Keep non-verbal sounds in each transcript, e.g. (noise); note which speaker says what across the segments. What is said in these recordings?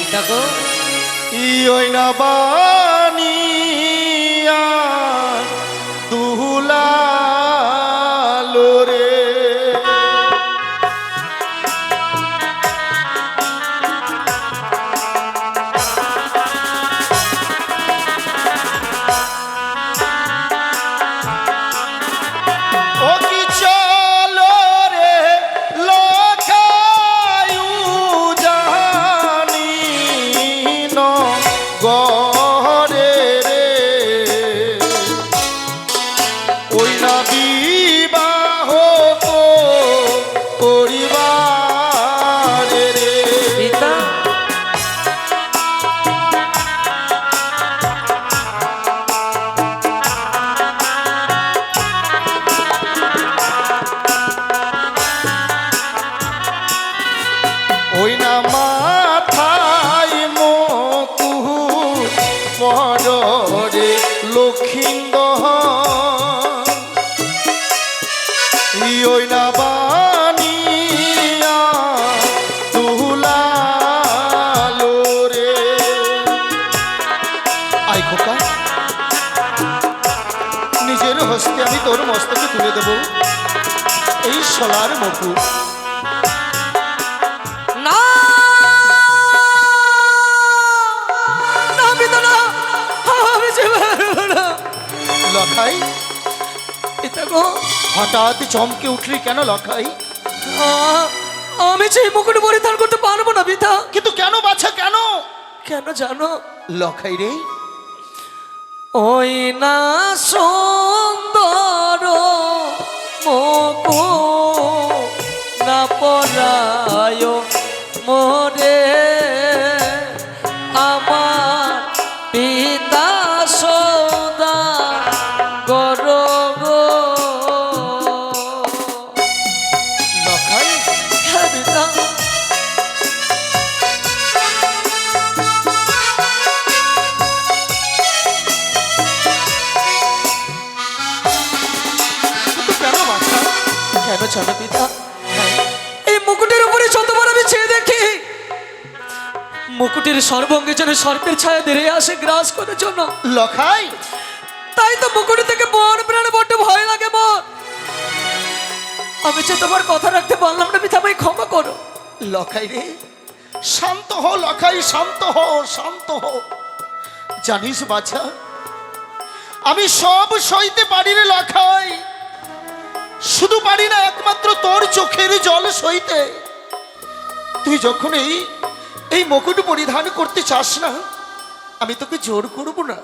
Speaker 1: এটা গো
Speaker 2: ইয়ই না বানিয়া লখাই?
Speaker 1: পিতা গো
Speaker 2: হঠাৎ চমকে উঠলি কেন লখাই?
Speaker 1: আমি সেই মুকুট পরিধান করতে পারব না পিতা
Speaker 2: কিন্তু কেন বাছা কেন?
Speaker 1: কেন জানো?
Speaker 2: লখাই রে।
Speaker 1: ওই না সুন্দর মকু না পরায় মোরে মুকুটের সর্বঙ্গে যেন সর্পের ছায়া ধরে আসে গ্রাস করার জন্য।
Speaker 2: লখাই।
Speaker 1: তাই তো মুকুটি থেকে মন প্রাণে বড্ড ভয় লাগে মন আমি যে তোমার কথা রাখতে পারলাম না আমায় ক্ষমা করো।
Speaker 2: লখাই রে শান্ত হো লখাই শান্ত হো শান্ত হো জানিস বাছা আমি সব সইতে পারি রে লখাই। শুধু পারি না একমাত্র তোর চোখের জল সইতে। তুই যখন এই এই মুকুট পরিধান করতে চাস না? আমি তোকে জোর করব না।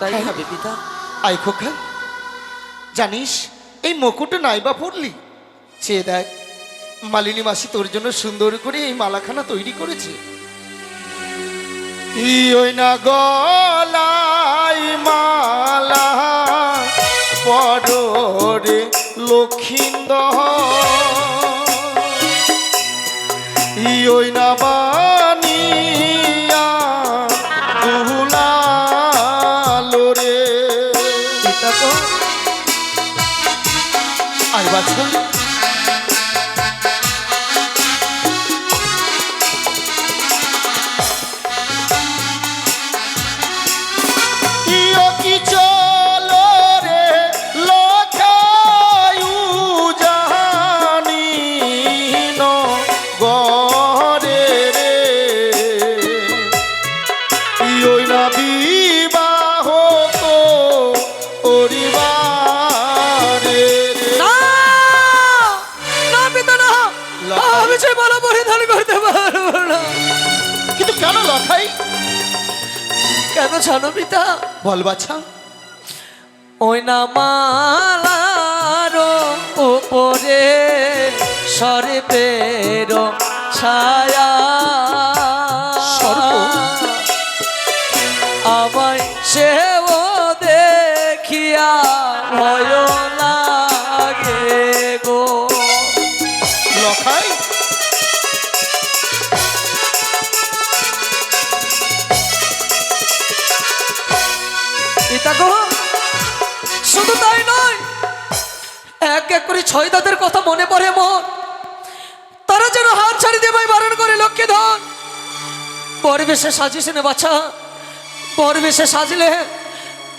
Speaker 1: তাই হবে পিতা।
Speaker 2: আই খোকা। জানিস এই মুকুট নাইবা পড়লি চেয়ে দেখ মালিনী মাসি তোর জন্য সুন্দর করে এই মালাখানা তৈরি করেছে। ওই না গলাই মালা পরে লক্ষিন্দ ই ওই না বানিয়া তুলালো রে।
Speaker 1: এটা তো
Speaker 2: আই বাছা কেন
Speaker 1: জানো পিতা?
Speaker 2: বল বাছা।
Speaker 1: ওই না মালার উপরে পেরো ছায়া এক এক করে ছয় কথা মনে পড়ে মোর তারা যেন হাত ছাড়ি দিয়ে ভাই বারণ করে, লক্ষ্মী ধন। পরিবেশে সাজিস না বাছা। পরিবেশে সাজলে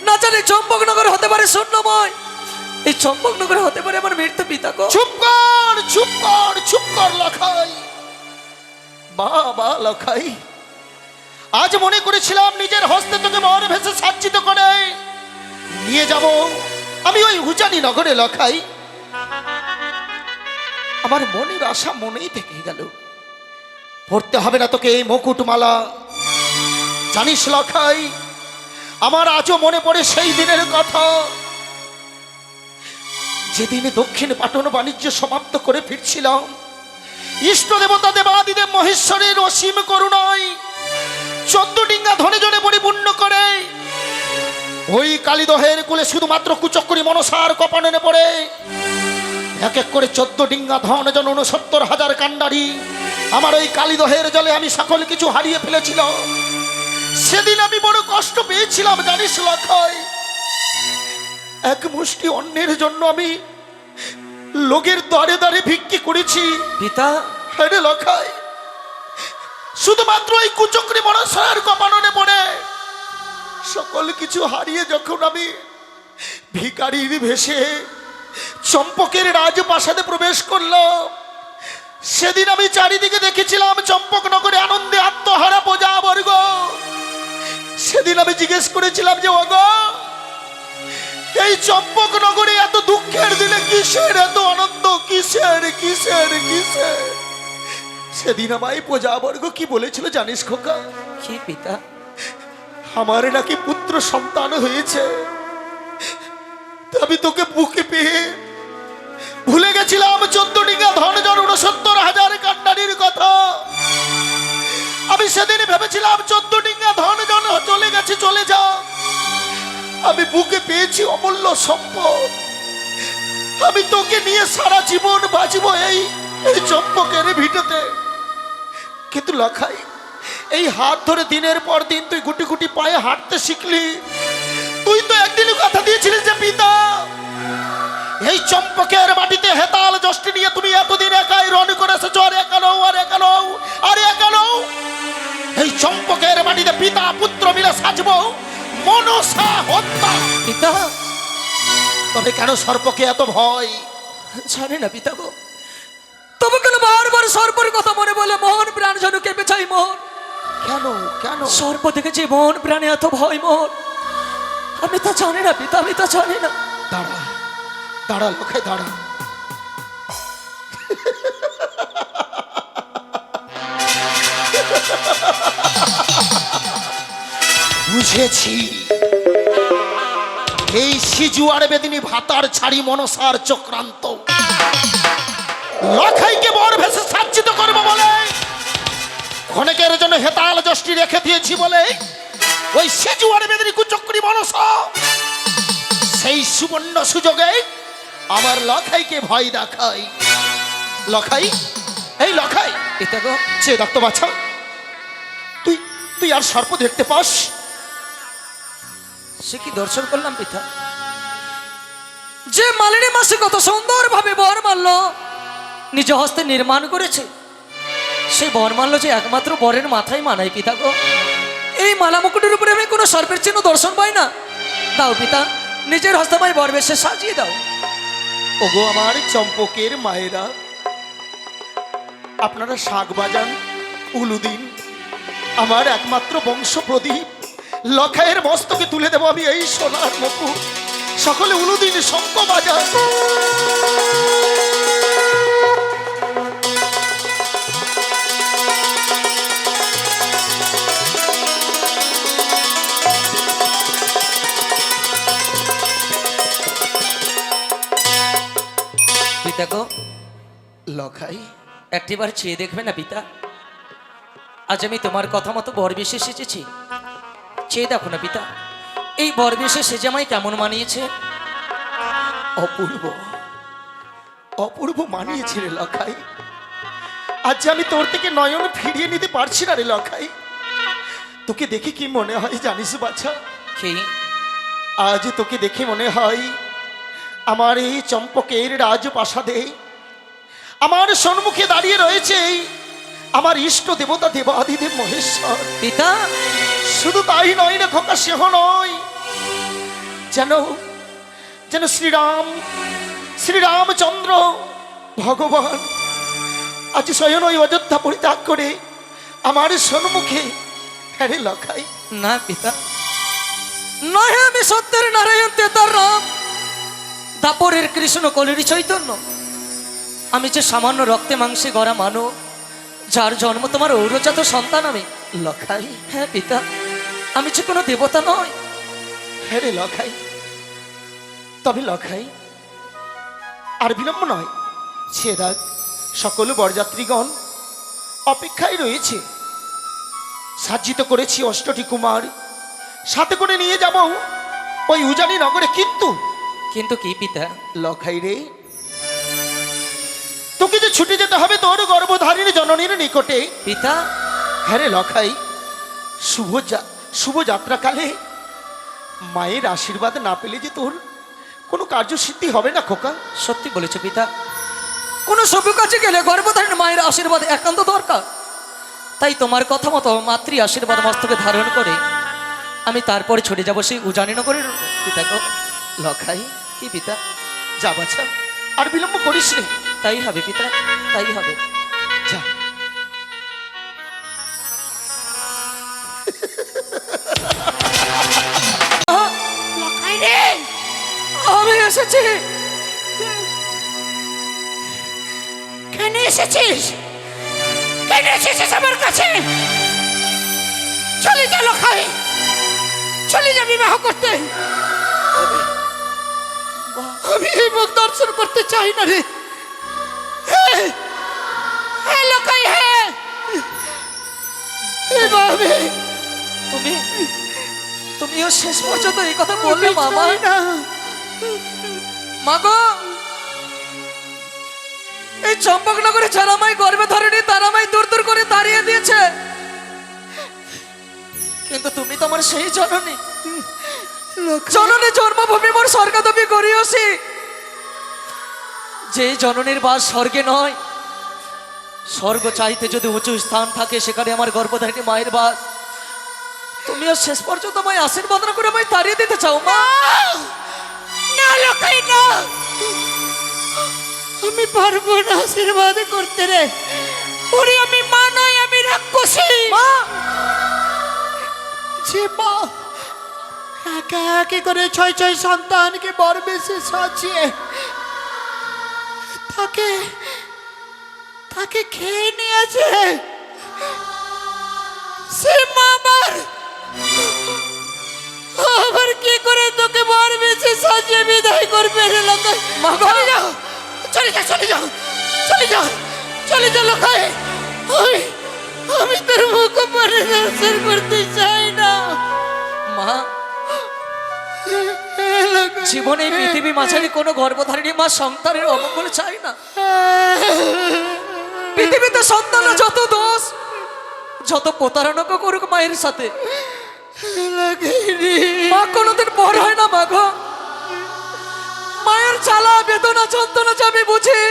Speaker 1: না জানি চম্পকনগর হতে পারে শূন্যময়। এই চম্পকনগর হতে পারে আমার মৃত্যু পিতা
Speaker 2: চুপ কর চুপ কর চুপ কর লখাই। বাবা লখাই। আজ মনে করেছিলাম নিজের হস্তে তোকে মর ভেসে সাজ্জিত করে। নিয়ে যাব। আমি ওই হুজানি নগরে লখাই। আমার মনের আশা মনেই থেকে গেল। পড়তে হবে না তোকে এই মুকুটমালা। জানিস লখাই, আমার আজও মনে পড়ে সেই দিনের কথা। যেদিন দক্ষিণ পাটন বাণিজ্য সমাপ্ত করে ফিরছিলাম, ইষ্ট দেবতা দেবাদিদেব মহেশ্বরের অসীম করুণায় চোদ্দ ডিঙ্গা ধনে জনে পরিপূর্ণ করে, ওই কালীদহের কুলে শুধুমাত্র কুচক্করি মনসার কপাননে পড়ে এক এক করে চোদ্দ ডিঙ্গা ধন জন উনসত্তর হাজার কান্ডারি আমার ওই কালীদহের জলে আমি সকল কিছু হারিয়ে ফেলেছিলাম। সেদিন আমি বড় কষ্ট পেয়েছিলাম জানিস লক্ষয় এক মুষ্টি অন্যের জন্য আমি লোকের দ্বারে দ্বারে ভিক্ষি করেছি।
Speaker 1: পিতা?
Speaker 2: হেরে লখাই শুধুমাত্র এই কুচক্রি মনসার কপাননে পড়ে। সকল কিছু হারিয়ে যখন আমি ভিকারির ভেসে চম্পকের রাজপ্রাসাদে প্রবেশ করলাম সেদিন আমি চারিদিকে দেখেছিলাম চম্পকনগরে আনন্দে আত্মহারা প্রজা বর্গ। সেদিন আমি জিজ্ঞেস করেছিলাম যে অগ এই চম্পক নগরে এত দুঃখের দিনে কিসের এত আনন্দ? কিসের কিসের কিসের? সেদিন আমায় প্রজাবর্গ কি বলেছিল জানিস খোকা?
Speaker 1: কি পিতা?
Speaker 2: আমার নাকি পুত্র সন্তান হয়েছে। আমি তোকে বুকে পেয়ে ভুলে গেছিলাম চোদ্দ ধন জন উনসত্তর হাজার কান্ডারির কথা। আমি সেদিন ভেবেছিলাম চোদ্দ ধন জন চলে গেছে, চলে যা আমি বুকে পেয়েছি অমূল্য সম্পদ। আমি তোকে নিয়ে সারা জীবন বাঁচবো এই চম্পকের ভিটেতে। কিন্তু লখাই, এই হাত ধরে দিনের পর দিন তুই গুটি গুটি পায়ে হাঁটতে শিখলি। তুই তো একদিনই কথা দিয়েছিলিস যে, পিতা এই চম্পকের মাটিতে হেতাল যষ্টি নিয়ে তুমি এতদিন একাই রন করে এসেছ আর একা নও আর একা নও আর একা নও। এই চম্পকের মাটিতে পিতা পুত্র মিলে সাজবো মনসা হত্যা।
Speaker 1: পিতা?
Speaker 2: তবে কেন সর্পকে এত ভয়?
Speaker 1: জানি না পিতা গো। তবে কেন বারবার সর্পের কথা মনে বলে মোহন প্রাণ যেন কেঁপে চাই মোহন
Speaker 2: কেন কেন?
Speaker 1: সর্প দেখেছি মন প্রাণে এত ভয় মোহন আমি তা জানি না পিতা আমি তা জানি না।
Speaker 2: দাঁড়া। দাঁড়া লোকে দাঁড়া বুঝেছি। এই সিজুয়ার বেদিনী ভাতার ছাড়ি মনসার চক্রান্ত। লখাইকে বর ভেসে সাজ্জিত করব বলে, ক্ষণেকের জন্য হেতাল যষ্টি রেখে দিয়েছি বলে, ওই সিজুয়ার বেদিনী কুচক্রি মনসা, সেই সুবর্ণ সুযোগে আমার লখাইকে ভয় দেখাই। লখাই? এই লখাই!
Speaker 1: গো।
Speaker 2: সে রক্ত বাছা। তুই তুই আর সর্প দেখতে পাস?
Speaker 1: সে কি দর্শন করলাম পিতা? যে মালিনী মাসে কত সুন্দর ভাবে বর মারল নিজ হস্তে নির্মাণ করেছে সেই বর মারল যে একমাত্র বরের মাথায় মানায় পিতা গো। এই মালা মুকুটের উপরে আমি কোনো সর্পের চিহ্ন দর্শন পাই না। দাও পিতা নিজের হস্তময় বর বেশে সাজিয়ে দাও।
Speaker 2: ওগো আমার চম্পকের মায়েরা, আপনারা শাক বাজান উলুদিন আমার একমাত্র বংশ প্রদীপ লখায়ের মস্তকে তুলে দেবো আমি এই সোনার মুকুট সকলে উলুদিন শঙ্ক বাজান।
Speaker 1: পিতা গো।
Speaker 2: লখাই।
Speaker 1: একটিবার চেয়ে দেখবে না পিতা। আজ আমি তোমার কথা মতো বরবেশে সেজেছি চেয়ে দেখো না পিতা এই বরবেশে সেজে আমায় কেমন মানিয়েছে?
Speaker 2: অপূর্ব। অপূর্ব মানিয়েছে রে লখাই। আজ যে আমি তোর থেকে নয়ন ফিরিয়ে নিতে পারছি না রে লখাই। তোকে দেখে কি মনে হয় জানিস বাছা?
Speaker 1: কি?
Speaker 2: আজ তোকে দেখে মনে হয় আমার এই চম্পকের রাজপ্রাসাদে আমার সম্মুখে দাঁড়িয়ে রয়েছে আমার ইষ্ট দেবতা দেবাদিদেব মহেশ্বর।
Speaker 1: পিতা।
Speaker 2: শুধু তাই নয় রে খোকা সেহ নয়। যেন যেন শ্রীরাম শ্রীরামচন্দ্র ভগবান আজ স্বয়ং ওই অযোধ্যা পরিত্যাগ করে আমার সম্মুখে হ্যাঁ লখাই।
Speaker 1: না পিতা। নয় আমি সত্যের নারায়ণ তেতার রাম। দাপরের কৃষ্ণ কলির চৈতন্য। আমি যে সামান্য রক্তে মাংসে গড়া মানব যার জন্ম তোমার ঔরজাত সন্তান আমি।
Speaker 2: লখাই
Speaker 1: হ্যাঁ পিতা, আমি যে কোনো দেবতা নয়
Speaker 2: হ্যাঁ রে লখাই, তবে লখাই, আর বিলম্ব নয়। রাগ সকল বরযাত্রীগণ অপেক্ষায় রয়েছে। সাজ্জিত করেছি অষ্টটি কুমার সাথে করে নিয়ে যাব ওই উজানি নগরে। কিন্তু
Speaker 1: কিন্তু কি পিতা?
Speaker 2: লখাই রে। তোকে যে ছুটে যেতে হবে তোর গর্ভধারিণী জননীর নিকটে।
Speaker 1: পিতা?
Speaker 2: হ্যাঁ রে লখাই শুভ শুভ যাত্রাকালে মায়ের আশীর্বাদ না পেলে যে তোর কোনো কার্যসিদ্ধি হবে না খোকা।
Speaker 1: সত্যি বলেছ পিতা। কোনো সভ্য কাছে গেলে গর্ভধারণ মায়ের আশীর্বাদ একান্ত দরকার। তাই তোমার কথা মতো মাতৃ আশীর্বাদ মস্তকে ধারণ করে আমি তারপরে ছুটে যাব সেই উজানিনগরের পিতা
Speaker 2: লখাই
Speaker 1: কি পিতা,
Speaker 2: যা বাছা আর বিলম্ব করিস রে
Speaker 1: তাই হবে পিতা, তাই হবে।
Speaker 2: যা।
Speaker 3: চলে যা লখাই চলে যা বিবাহ করতে। আমি এই মুখ দর্শন করতে চাই না রে।
Speaker 1: তুমি তুমিও শেষ পর্যন্ত এই কথা বললে মামা
Speaker 3: না।
Speaker 1: মাগো এই চম্পকনগরে যারা আমায় গর্বে ধরেনি তারা আমায় দূর দূর করে তাড়িয়ে দিয়েছে। কিন্তু তুমি তোমার সেই জননী। জননী জন্মভূমি মোর স্বর্গদপি করিওছি যে জননীর বাস স্বর্গে নয় স্বর্গ চাইতে যদি উঁচু স্থান থাকে সেখানে আমার গর্ভধারিণী মায়ের বাস। তুমিও শেষ পর্যন্ত আমায় আশীর্বাদ না করে আমায় তাড়িয়ে দিতে চাও মা।
Speaker 3: না লখাই না। আমি পারব না আশীর্বাদ করতে রে। ওরে আমি মা নয় আমি রাক্ষসী।
Speaker 1: মা!
Speaker 3: যে মা একা একে করে ছয় ছয় সন্তানকে বর বেশি সাজিয়ে তাকে তাকে খেয়ে নিয়েছে। সে মা আবার কি করে তোকে বর বেশি সাজিয়ে বিদায় করবে রে
Speaker 1: গো!
Speaker 3: চলে যাও চলে যাও চলে যাও চলে যাও চলে যাও লোকাই আমি আমি তোর মুখ পরে দর্শন করতে চাই না।
Speaker 1: মা জীবনে পৃথিবী মাঝারি, কোনো গর্ভধারিণী মা সন্তানের অমঙ্গল চাই না। পৃথিবীতে সন্তানের যত দোষ, যত প্রতারণা করুক মায়ের সাথে। মা কোনোদিন বড় হয় না মা গো। মায়ের জ্বালা বেদনা, যন্ত্রণা আমি বুঝি,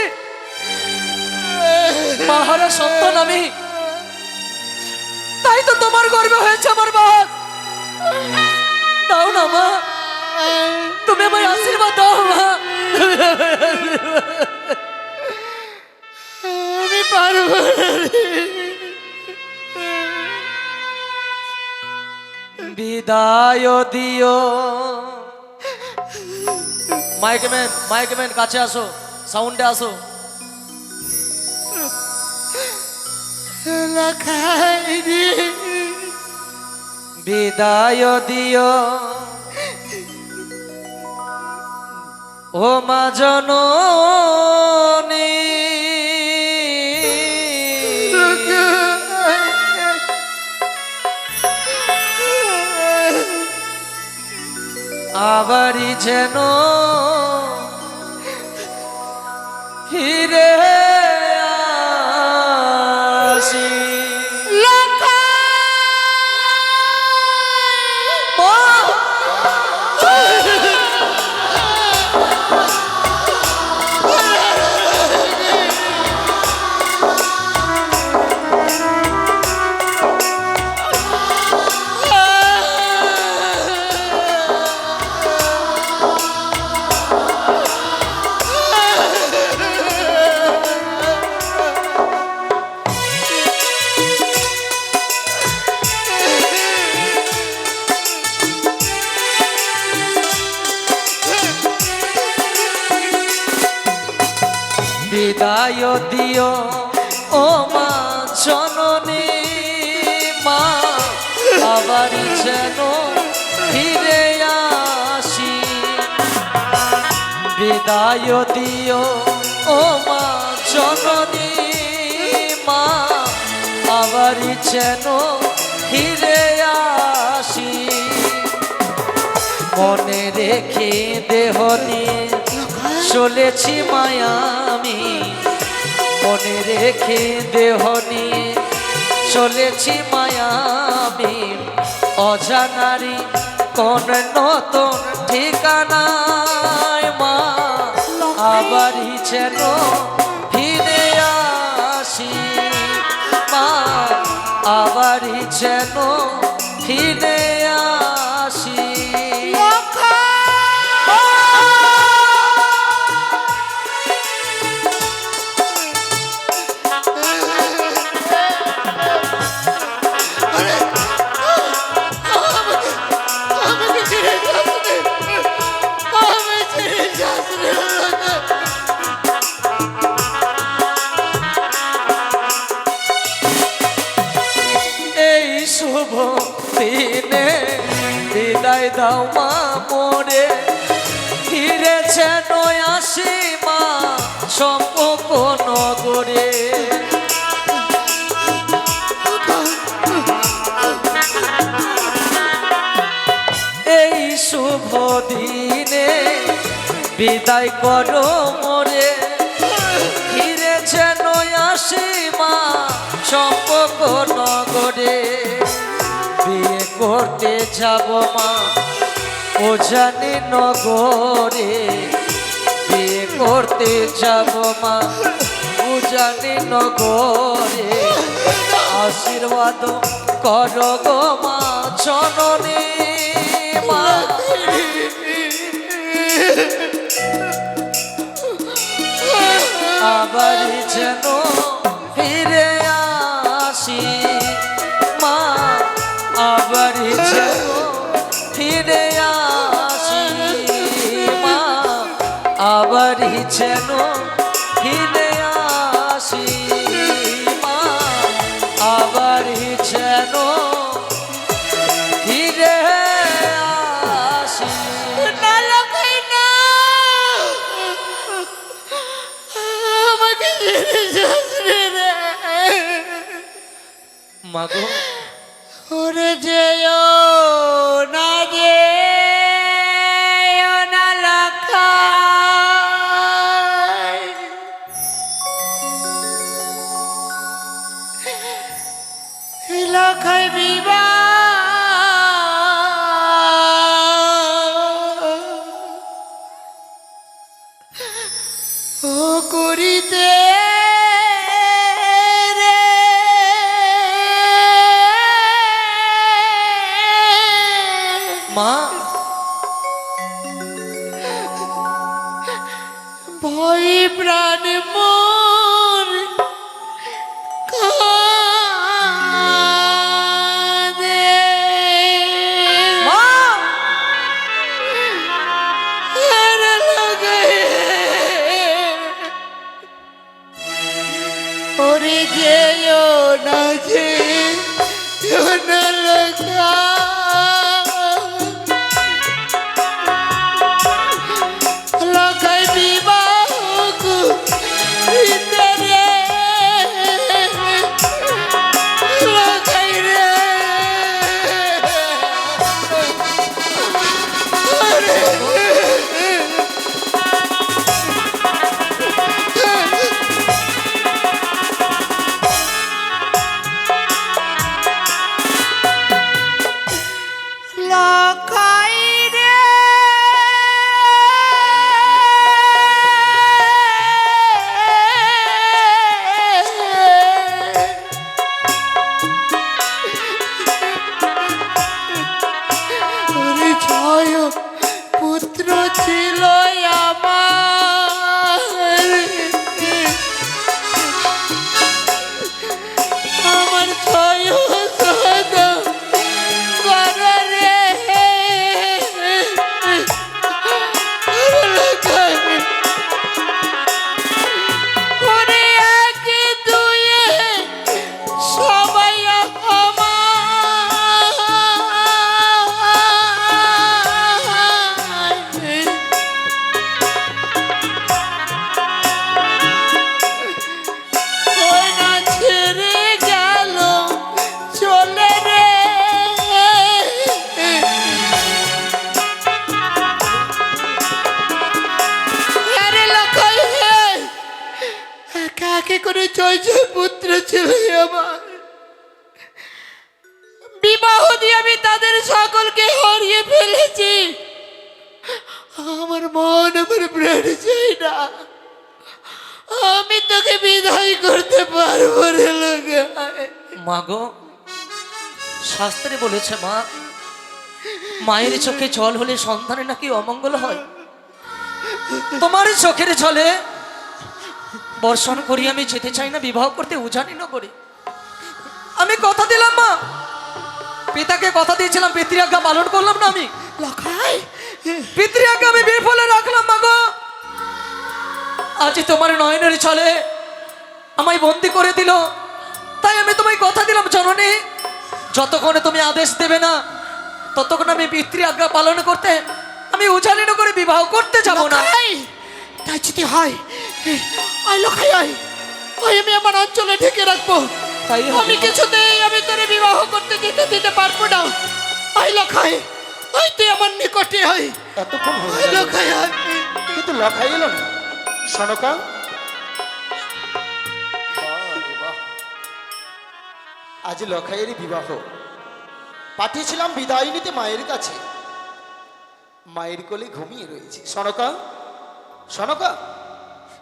Speaker 1: মাহারা সন্তান আমি। তাই তো তোমার গর্বে হয়েছে আমার বাস দাও না মা। তুমি আমায় আশীর্বাদ দাও, মা।
Speaker 3: আমি পারব।
Speaker 1: বিদায় দিও। মাইকম্যান মাইকম্যান কাছে আসো, সাউন্ডে আসো। বিদায় দিও। ও মা জননী। আবারই যেন ফিরে দিও। ও মা জননী, মা আবারই যেন ফিরে আসি। বিদায় দিও, ও মা জননী, মা আবারই যেন ফিরে আসি। মনে রেখে দেহ নিয়ে চলেছি মায়ামি। মনে রেখে দেহ নিয়ে চলেছি মায়ামি অজানারি কোন নতুন ঠিকানায় মা? আবারই যেন ফিরে আসি। মা, আবারই যেন ফিরে শুভ দিনে বিদায় করো মোরে ফিরেছে আসি মা সম্পর্ক নগরে বিয়ে করতে যাব মা ও জানি নগরে। বিয়ে করতে যাব মা ও জানি নগরে। আশীর্বাদ কর গো মা জননী। মা। আবার যেন ফিরে মা। আবার যেন ফিরে আসি মা। আবার যেন মাগো।
Speaker 3: ওরে যেও ভয় প্রাণ মোর Walk বয়সের পুত্র ছেলে আমার। বিবাহ দিয়ে আমি তাদের সকলকে হারিয়ে ফেলেছি। আমার মন আমার প্রাণ চাই না। আমি তোকে বিদায় করতে পারব রে
Speaker 1: লোকে। মাগো শাস্ত্রে বলেছে মা, মায়ের চোখে জল হলে সন্ধানে নাকি অমঙ্গল হয়? তোমার চোখের জলে বর্ষণ করি আমি যেতে চাই না বিবাহ করতে উজানি নগরে আমি কথা দিলাম মা। পিতাকে কথা দিয়েছিলাম পিতৃ আজ্ঞা পালন করলাম না আমি।
Speaker 3: লখাই।
Speaker 1: পিতৃ আজ্ঞা আমি বিফলে রাখলাম মা গো। আজ তোমার নয়নের ছলে আমায় বন্দি করে দিল। তাই আমি তোমায় কথা দিলাম জননী। যতক্ষণে তুমি আদেশ দেবে না ততক্ষণ আমি পিতৃ আজ্ঞা পালন করতে আমি উজালিন করে বিবাহ করতে যাব না।
Speaker 3: তাই যদি হয় লখাই আমি আমার অঞ্চলে ঢেকে রাখব।
Speaker 1: তাই
Speaker 3: আমি কিছুতেই আমি তোর বিবাহ করতে দিতে পারব না। লখাই তুই আমার নিকটে
Speaker 2: এতক্ষণ
Speaker 3: লখাই
Speaker 2: কিন্তু লখাই এলো না? সনকা আজ লখাইয়েরই বিবাহ। পাঠিয়েছিলাম বিদায় নিতে মায়ের কাছে। মায়ের কোলে ঘুমিয়ে রয়েছে। সনকা সনকা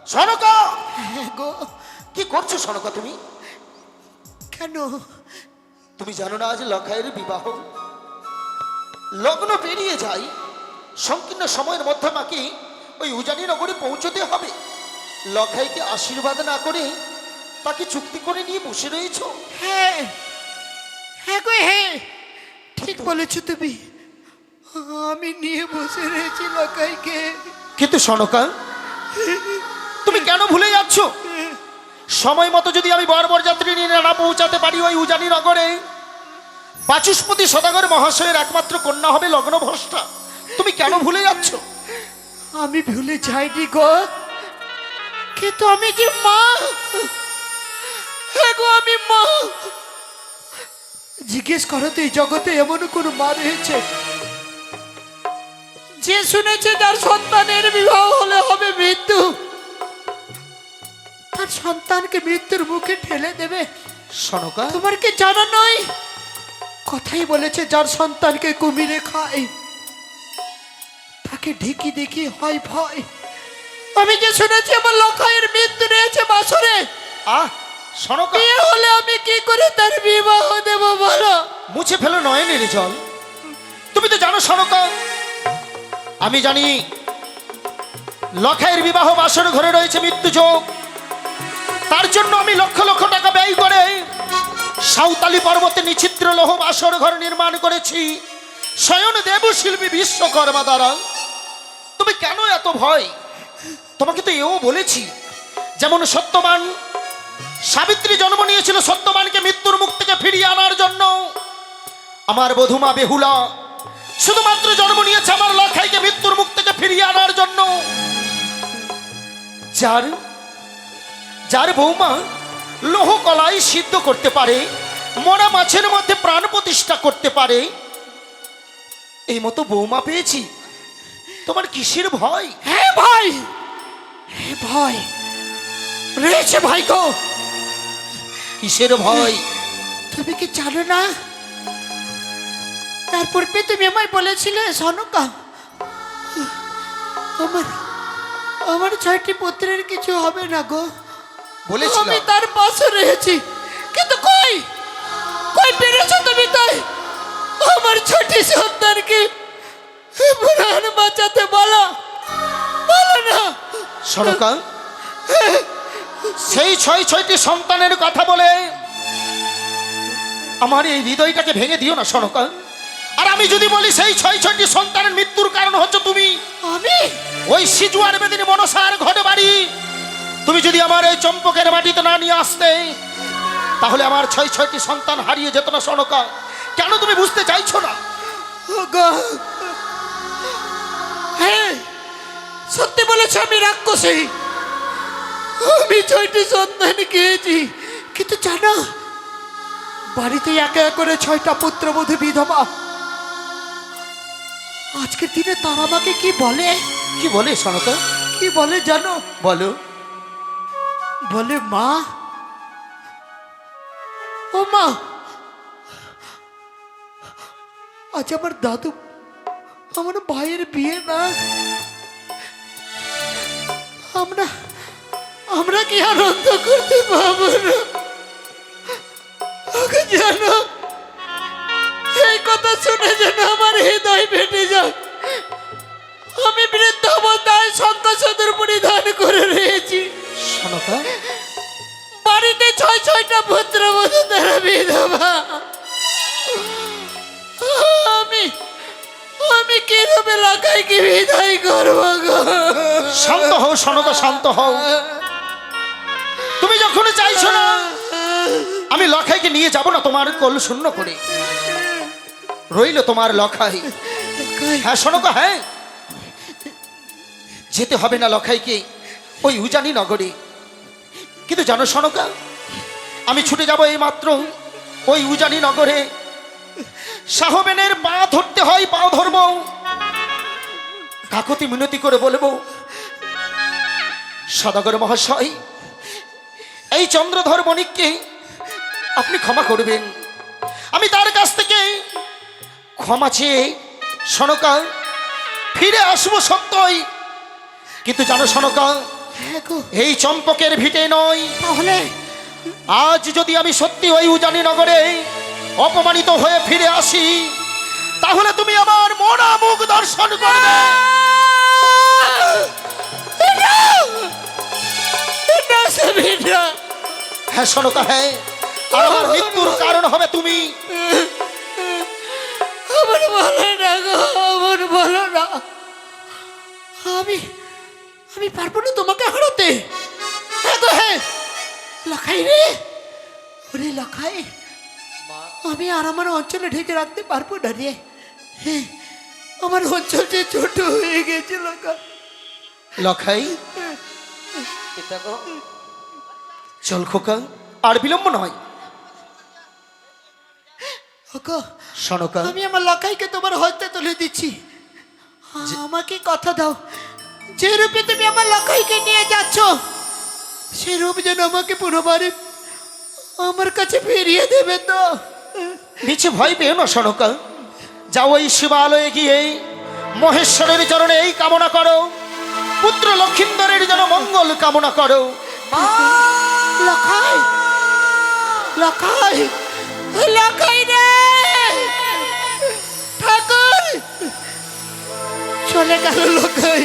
Speaker 2: সনকা! (laughs)
Speaker 3: গো।
Speaker 2: কি করছ সনকা তুমি?
Speaker 3: কেন?
Speaker 2: তুমি জানো না আজ লখাইয়ের বিবাহ। লগ্ন পেরিয়ে যাই সংকীর্ণ সময়ের মধ্যে মাকে ওই উজানি নগরে পৌঁছতে হবে। লখাইকে আশীর্বাদ না করে তাকে চুক্তি করে নিয়ে বসে রয়েছো।
Speaker 3: হ্যাঁ। হ্যাঁ গো হ্যাঁ ঠিক বলেছ তুমি। আমি নিয়ে বসে রয়েছি লখাইকে।
Speaker 2: কিন্তু সনকা তুমি কেন ভুলে যাচ্ছ? সময় মতো যদি আমি বর্বর যাত্রী নিয়ে না পৌঁছাতে পারি ওই উজানি নগরে। বাচস্পতি সদাগর মহাশয়ের একমাত্র কন্যা হবে লগ্নভ্রষ্টা। তুমি কেন ভুলে যাচ্ছ?
Speaker 3: আমি ভুলে যাইনি গো। কিন্তু আমি যে মা হ্যাঁ গো, আমি মা। জিজ্ঞেস করো তো এই জগতে এমন কোন মা রয়েছে? যে শুনেছে তার সন্তানের বিবাহ হলে হবে মৃত্যু। তার সন্তানকে মৃত্যুর মুখে ঠেলে দেবে।
Speaker 2: সনকা?
Speaker 3: তোমার কি জানা নয় কথাই বলেছে যার সন্তানকে কুমিরে খায় তাকে ঢেকি দেখি হয় ভয়। আমি যে শুনেছি আমার লখাইয়ের মৃত্যু রয়েছে বাসরে।
Speaker 2: আহ সনকা!
Speaker 3: বিয়ে হলে আমি কি করে তার বিবাহ দেব বলো?
Speaker 2: মুছে ফেলো নয়নের জল। তুমি তো জানো সনকা আমি জানি লখাইয়ের বিবাহ বাসর ঘরে রয়েছে মৃত্যু যোগ তার জন্য আমি লক্ষ লক্ষ টাকা ব্যয় করে সাঁওতালি পর্বতে নিছিদ্র লোহ বাসর ঘর নির্মাণ করেছি। স্বয়ং দেব শিল্পী বিশ্বকর্মা দ্বারা। তুমি কেন এত ভয়? তোমাকে তো এও বলেছি, যেমন সত্যবান সাবিত্রী জন্ম নিয়েছিল সত্যবানকে মৃত্যুর মুখ থেকে ফিরিয়ে আনার জন্য। আমার বধুমা বেহুলা শুধুমাত্র জন্ম নিয়েছে আমার লখাইকে মৃত্যুর মুখ থেকে ফিরিয়ে আনার জন্য। যার যার বৌমা লোহ কলাই সিদ্ধ করতে পারে মরা মাছের মধ্যে প্রাণ প্রতিষ্ঠা করতে পারে। এই মতো বৌমা পেয়েছি। তোমার কিসের ভয়?
Speaker 3: হ্যাঁ ভাই! ভয় রয়েছে ভাই গো!
Speaker 2: কিসের ভয়?
Speaker 3: তুমি কি জানো না? তার পূর্বে তুমি আমায় বলেছিলে সনকা আমার আমার ছয়টি পুত্রের কিছু হবে না গো।
Speaker 2: বলেছিলাম।
Speaker 3: আমি তার পাশে রয়েছি। কিন্তু কই? কই পেরেছ তুমি তাই? আমার ছোটি সন্তানকে প্রাণ বাঁচাতে বলো। বলো না।
Speaker 2: সরকা সেই ছয় ছয়টি সন্তানের কথা বলে আমার এই হৃদয়টাকে ভেঙে দিও না সনকা আর আমি যদি বলি সেই ছয় ছয়টি সন্তানের মৃত্যুর কারণ হচ্ছে তুমি
Speaker 3: আমি?
Speaker 2: ওই সিজুয়ার বেদিনী মনসার ঘটে বাড়ি তুমি যদি আমার এই চম্পকের মাটিতে না নিয়ে আসতে তাহলে আমার ছয় ছয়টি সন্তান হারিয়ে যেত না সনকা। কেন তুমি বুঝতে চাইছো না?
Speaker 3: সত্যি বলেছ আমি রাক্ষসী। আমি ছয়টি সন্তান খেয়েছি কিন্তু জানো বাড়িতে একে এক করে ছয়টা পুত্র পুত্রবধূ বিধবা। আজকের দিনে তারা আমাকে কি বলে?
Speaker 2: কি বলে সনকা?
Speaker 3: কি বলে জানো?
Speaker 2: বলো।
Speaker 3: বলে, মা, ও মা, আজ আমার দাদু আমার ভাইয়ের বিয়ে না। আমরা আমরা কি আনন্দ করতে পারব না? ওকে জানো, এই কথা শুনে যেন আমার হৃদয় ফেটে যায়। আমি বৃদ্ধ অবস্থায় শঙ্কর পরিধান করে রয়েছি।
Speaker 2: সনকা
Speaker 3: বাড়িতে ছয় ছয়টা পুত্রবধূ তারা বিধবা। আমি আমি কিরবে লাগাই কি বিদায় করব গো?
Speaker 2: শান্ত হও সনকা শান্ত হও। তুমি যখন চাইছো না আমি লখাইকে নিয়ে যাব না তোমার কোল শূন্য করে। রইল তোমার লখাই। হ্যাঁ শোনকা হ্যাঁ। যেতে হবে না লখাইকে। ওই উজানি নগরে। কিন্তু জানো শোনকা আমি ছুটে যাব এই মাত্র ওই উজানি নগরে। সাহবেনের পা ধরতে হয়, পা ধরব। কাকতি মিনতি করে বলব, সদাগর মহাশয়, এই চন্দ্রধর বণিককে আপনি ক্ষমা করবেন। আমি তার কাছ থেকে ক্ষমা চেয়ে সনকা ফিরে আসব সত্যই। কিন্তু জানো সনকা এই চম্পকের ভিটে নয়
Speaker 3: তাহলে?
Speaker 2: আজ যদি আমি সত্যি ওই উজানি নগরে অপমানিত হয়ে ফিরে আসি তাহলে তুমি আমার মনা মুখ দর্শন করবে। হ্যাঁ সনকা হ্যাঁ আর আমার মৃত্যুর কারণ হবে তুমি।
Speaker 3: আমার বলো না গো আমার বলো না। আমি আমি পারব না তোমাকে হারাতে। হ্যাঁ হ্যাঁ। লাখাই রে। ওরে লাখাই। আমি আর আমার অঞ্চলে ঢেকে রাখতে পারব না রে। আমার অঞ্চল যে ছোট হয়ে গেছে লোকা
Speaker 2: লখাই। চল খোকা আর বিলম্ব নয়।
Speaker 3: আমি আমার লকাইকে তোমার হত্যা তুলে দিচ্ছি। আমাকে কথা দাও। যে রূপে তুমি আমার লকাইকে নিয়ে যাচ্ছ সেই রূপ যেন আমাকে পুনবারে আমার কাছে ফিরিয়ে দেবে তো।
Speaker 2: নিচে ভয় পেও না সনকা। যাও ওই শিবালয়ে গিয়ে মহেশ্বরের চরণে এই কামনা করো। পুত্র লক্ষিন্দরের যেন মঙ্গল কামনা করো।
Speaker 3: লখাই লখাই লখাই রে। ঠাকুর চলে গেল লখাই